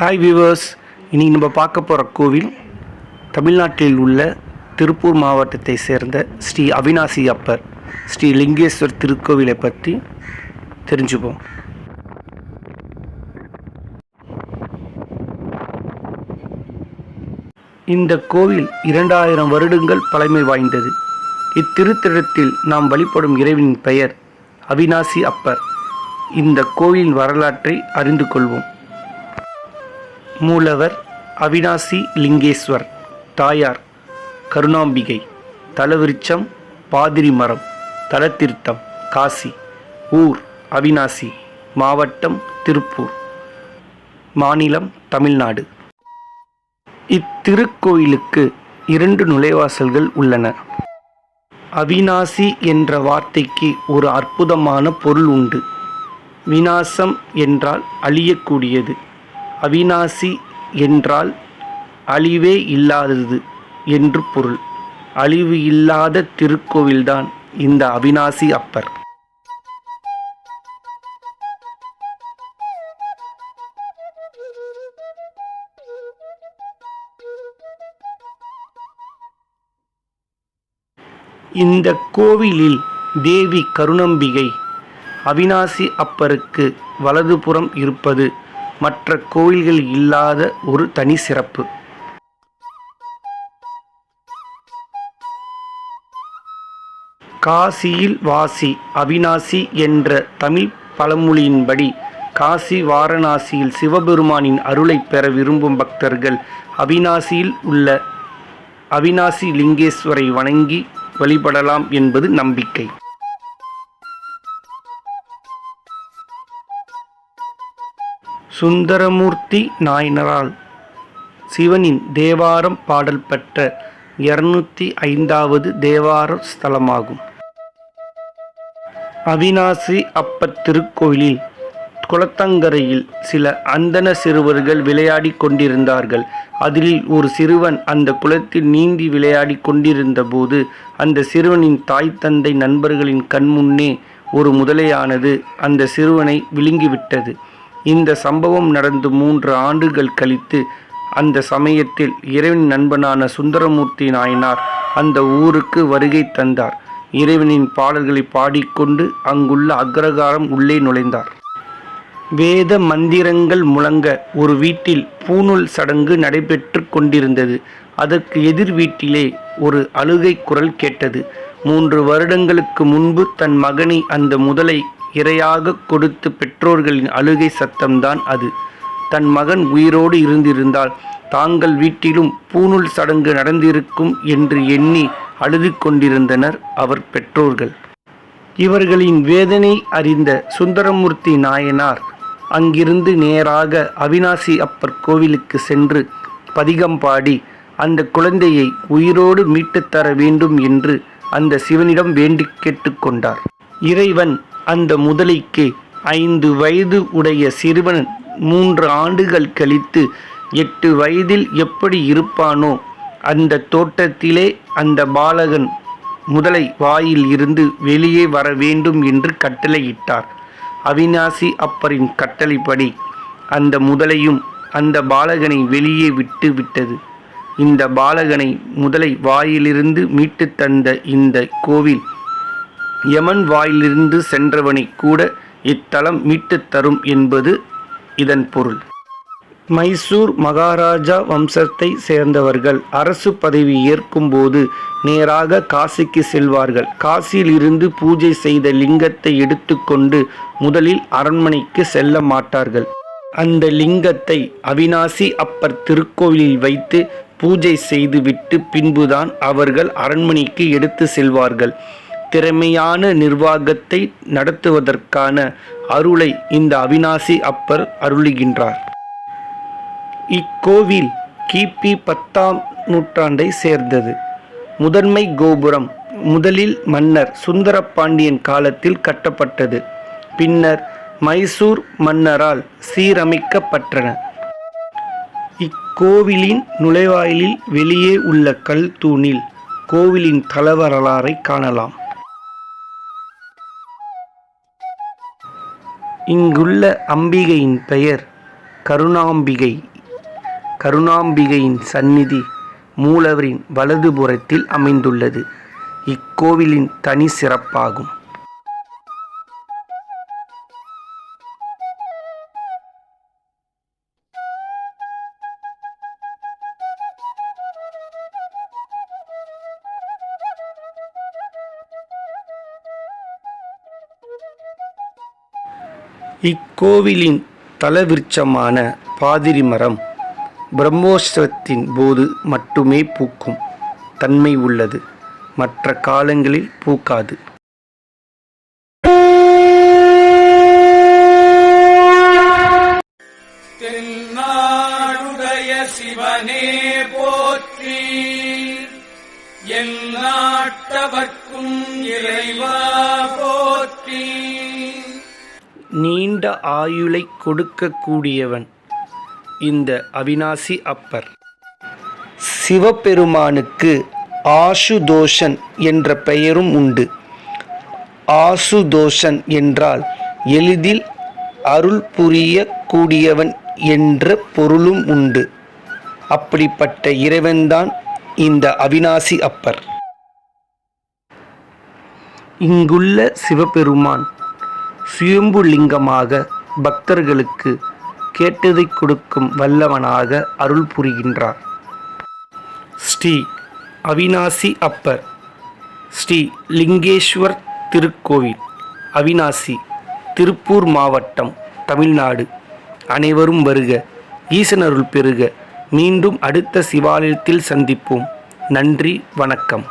Hi viewers இன்றைக்கி நம்ம பார்க்க போகிற கோவில் தமிழ்நாட்டில் உள்ள திருப்பூர் மாவட்டத்தை சேர்ந்த ஸ்ரீ அவினாசி அப்பர் ஸ்ரீ லிங்கேஸ்வர் திருக்கோவிலை பற்றி தெரிஞ்சுப்போம். இந்த கோவில் இரண்டாயிரம் வருடங்கள் பழமை வாய்ந்தது. இத்திருத்தலத்தில் நாம் வழிபடும் இறைவனின் பெயர் அவினாசி அப்பர். இந்த கோவிலின் வரலாற்றை அறிந்து கொள்வோம். மூலவர் அவினாசி லிங்கேஸ்வர். தாயார் கருணாம்பிகை. தலவிருச்சம் பாதிரி மரம் தலத்திருத்தம் காசி. ஊர் அவினாசி மாவட்டம் திருப்பூர். மாநிலம் தமிழ்நாடு. இத்திருக்கோயிலுக்கு இரண்டு நுழைவாசல்கள் உள்ளன. அவினாசி என்ற வார்த்தைக்கு ஒரு அற்புதமான பொருள் உண்டு. வினாசம் என்றால் அழியக்கூடியது. அவினாசி என்றால் அழிவே இல்லாதது என்று பொருள். அழிவு இல்லாத திருக்கோவில்தான் இந்த அவினாசி அப்பர். இந்த கோவிலில் தேவி கருணம்பிகை அவினாசி அப்பருக்கு வலதுபுறம் இருப்பது மற்ற கோயில்கள் இல்லாத ஒரு தனி சிறப்பு. காசியில் வாசி அவினாசி என்ற தமிழ் பழமொழியின்படி காசி வாரணாசியில் சிவபெருமானின் அருளை பெற விரும்பும் பக்தர்கள் அவினாசியில் உள்ள அவினாசி லிங்கேஸ்வரை வணங்கி வழிபடலாம் என்பது நம்பிக்கை. சுந்தரமூர்த்தி நாயனரால் சிவனின் தேவாரம் பாடல் பெற்ற இருநூத்தி ஐந்தாவது தேவார ஸ்தலமாகும். அவினாசி அப்பத் திருக்கோயிலில் குளத்தங்கரையில் சில அந்தன சிறுவர்கள் விளையாடி கொண்டிருந்தார்கள். அதில் ஒரு சிறுவன் அந்த குளத்தில் நீந்தி விளையாடி கொண்டிருந்த போது அந்த சிறுவனின் தாய் தந்தை நண்பர்களின் கண்முன்னே ஒரு முதலையானது அந்த சிறுவனை விழுங்கிவிட்டது. இந்த சம்பவம் நடந்து மூன்று ஆண்டுகள் கழித்து அந்த சமயத்தில் இறைவன் நண்பனான சுந்தரமூர்த்தி நாயனார் அந்த ஊருக்கு வருகை தந்தார். இறைவனின் பாடல்களை பாடிக்கொண்டு அங்குள்ள அக்ரகாரம் உள்ளே நுழைந்தார். வேத மந்திரங்கள் முழங்க ஒரு வீட்டில் பூணூல் சடங்கு நடைபெற்று கொண்டிருந்தது. அதற்கு எதிர் வீட்டிலே ஒரு அழுகை குரல் கேட்டது. மூன்று வருடங்களுக்கு முன்பு தன் மகனை அந்த முதலை இரையாக கொடுத்து பெற்றோர்களின் அழுகை சத்தம்தான் அது. தன் மகன் உயிரோடு இருந்திருந்தால் தாங்கள் வீட்டிலும் பூணூல் சடங்கு நடந்திருக்கும் என்று எண்ணி அழுது கொண்டிருந்தனர் அவர் பெற்றோர்கள். இவர்களின் வேதனை அறிந்த சுந்தரமூர்த்தி நாயனார் அங்கிருந்து நேராக அவினாசி அப்பர் கோவிலுக்கு சென்று பதிகம் பாடி அந்த குழந்தையை உயிரோடு மீட்டுத் தர வேண்டும் என்று அந்த சிவனிடம் வேண்டி கேட்டுக்கொண்டார் இறைவன் அந்த முதலைக்கு ஐந்து வயது உடைய சிறுவன் மூன்று ஆண்டுகள் கழித்து எட்டு வயதில் எப்படி இருப்பானோ அந்த தோட்டத்திலே அந்த பாலகன் முதலை வாயில் இருந்து வெளியே வர வேண்டும் என்று கட்டளையிட்டார். அவினாசி அப்பரின் கட்டளைப்படி அந்த முதலையும் அந்த பாலகனை வெளியே விட்டு விட்டது. இந்த பாலகனை முதலை வாயிலிருந்து மீட்டு தந்த இந்த கோவில் யமன் வாயிலிருந்து சென்றவனை கூட இத்தலம் மீட்டுத் தரும் என்பது இதன் பொருள். மைசூர் மகாராஜா வம்சத்தை சேர்ந்தவர்கள். அரசு பதவி ஏற்கும்போது நேராக காசிக்கு செல்வார்கள். காசியில் இருந்து பூஜை செய்த லிங்கத்தை எடுத்துக்கொண்டு முதலில் அரண்மனைக்கு செல்ல மாட்டார்கள். அந்த லிங்கத்தை அவினாசி அப்பர் திருக்கோவிலில் வைத்து பூஜை செய்துவிட்டு பின்புதான் அவர்கள் அரண்மனைக்கு எடுத்து செல்வார்கள். திறமையான நிர்வாகத்தை நடத்துவதற்கான அருளை இந்த அவினாசி அப்பர் அருளுகின்றார். இக்கோவில் கிபி பத்தாம் நூற்றாண்டை சேர்ந்தது. முதன்மை கோபுரம் முதலில் மன்னர் சுந்தரபாண்டியன் காலத்தில் கட்டப்பட்டது. பின்னர் மைசூர் மன்னரால் சீரமைக்கப்பட்டன. இக்கோவிலின் நுழைவாயிலில் வெளியே உள்ள கல் தூணில் கோவிலின் தலவரலாறை காணலாம். இங்குள்ள அம்பிகையின் பெயர் கருணாம்பிகை. கருணாம்பிகையின் சந்நிதி மூலவரின் வலதுபுறத்தில் அமைந்துள்ளது. இக்கோவிலின் தனி சிறப்பாகும் இக்கோவிலின் தலவிருட்சமான பாதிரி மரம் பிரம்மோற்சவத்தின் போது மட்டுமே பூக்கும். தன்மை உள்ளது. மற்ற காலங்களில் பூக்காது. தென்னாடுடைய சிவனே போற்றி. எல் நாட்டவர்க்கும் இறைவா போ நீண்ட ஆயுளை கொடுக்கக்கூடியவன். இந்த அவினாசி அப்பர். சிவபெருமானுக்கு ஆசுதோஷன் என்ற பெயரும் உண்டு. ஆசுதோஷன் என்றால் எளிதில் அருள் புரியக்கூடியவன் என்ற பொருளும் உண்டு. அப்படிப்பட்ட இறைவன்தான் இந்த அவினாசி அப்பர். இங்குள்ள சிவபெருமான் சுயம்புலிங்கமாக பக்தர்களுக்கு கேட்டதை கொடுக்கும் வல்லவனாக அருள் புரிகின்றார். ஸ்ரீ அவினாசி அப்பர் ஸ்ரீ லிங்கேஸ்வர் திருக்கோவில் அவினாசி திருப்பூர் மாவட்டம் தமிழ்நாடு. அனைவரும் வருக ஈசனருள் பெருக. மீண்டும் அடுத்த சிவாலயத்தில் சந்திப்போம். நன்றி வணக்கம்.